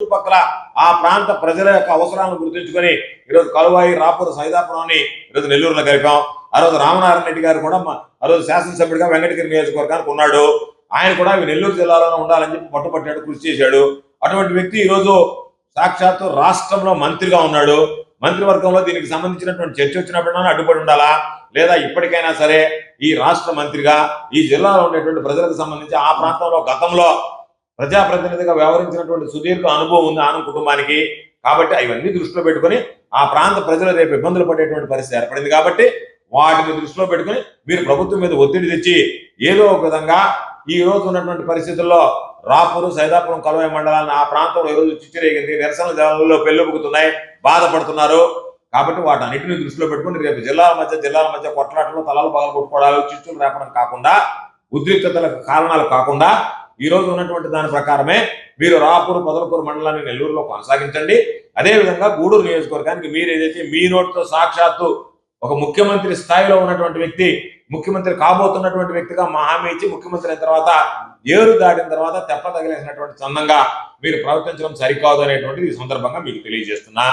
చుట్టుపక్కల ఆ ప్రాంత ప్రజల యొక్క అవసరాలను గుర్తుంచుకొని ఈరోజు కలువాయి రాపూర్ సైదాపురాన్ని ఈరోజు నెల్లూరులో కలిపాం ఆ రోజు రామనారాయణ రెడ్డి గారు కూడా ఆ రోజు శాసనసభ్యుడిగా వెంకటగిరి నియోజకవర్గానికి ఉన్నాడు. ఆయన కూడా నెల్లూరు జిల్లాలోనే ఉండాలని చెప్పి పట్టుపట్టాడు కృషి చేశాడు. అటువంటి వ్యక్తి ఈ రోజు సాక్షాత్తు రాష్ట్రంలో మంత్రిగా ఉన్నాడు. మంత్రివర్గంలో దీనికి సంబంధించినటువంటి చర్చ వచ్చినప్పుడు అడ్డుపడి ఉండాలా? లేదా ఇప్పటికైనా సరే ఈ రాష్ట్ర మంత్రిగా ఈ జిల్లాలో ఉండేటువంటి ప్రజలకు సంబంధించి ఆ ప్రాంతంలో గతంలో ప్రజాప్రతినిధిగా వ్యవహరించినటువంటి సుదీర్ఘ అనుభవం ఉంది ఆనం కుటుంబానికి. కాబట్టి అవన్నీ దృష్టిలో పెట్టుకొని ఆ ప్రాంత ప్రజలు రేపు ఇబ్బందులు పడేటువంటి పరిస్థితి ఏర్పడింది కాబట్టి వాటిని దృష్టిలో పెట్టుకొని మీరు ప్రభుత్వం మీద ఒత్తిడి తెచ్చి ఏదో ఒక విధంగా ఈ రోజు ఉన్నటువంటి పరిస్థితుల్లో రాపూరు సైదాపురం కలవై మండలాన్ని ఆ ప్రాంతంలో ఈరోజు చిచ్చిరేగింది నిరసన జనాల్లో పెళ్ళుబుకుతున్నాయి బాధపడుతున్నారు. కాబట్టి వాటన్నిటిని దృష్టిలో పెట్టుకుని రేపు జిల్లాల మధ్య జిల్లాల మధ్య కొట్లాటలు తలలు పగలు కొట్టుకోవడాలు చిచ్చులు రేపడం కాకుండా ఉద్రిక్తతలకు కారణాలు కాకుండా ఈ రోజు ఉన్నటువంటి దాని ప్రకారమే మీరు రాపూర్ పొదలకూరు మండలాన్ని నెల్లూరులో కొనసాగించండి. అదే విధంగా గూడూరు నియోజకవర్గానికి మీరు ఏదైతే మీ నోటితో సాక్షాత్తు ఒక ముఖ్యమంత్రి స్థాయిలో ఉన్నటువంటి వ్యక్తి ముఖ్యమంత్రి కాబోతున్నటువంటి వ్యక్తిగా మా హామీ ఇచ్చి ముఖ్యమంత్రి అయిన తర్వాత ఏరు దాటిన తర్వాత తెప్ప తగిలేసినటువంటి చందంగా మీరు ప్రవర్తించడం సరికాదు అనేటువంటిది ఈ సందర్భంగా మీకు తెలియజేస్తున్నా.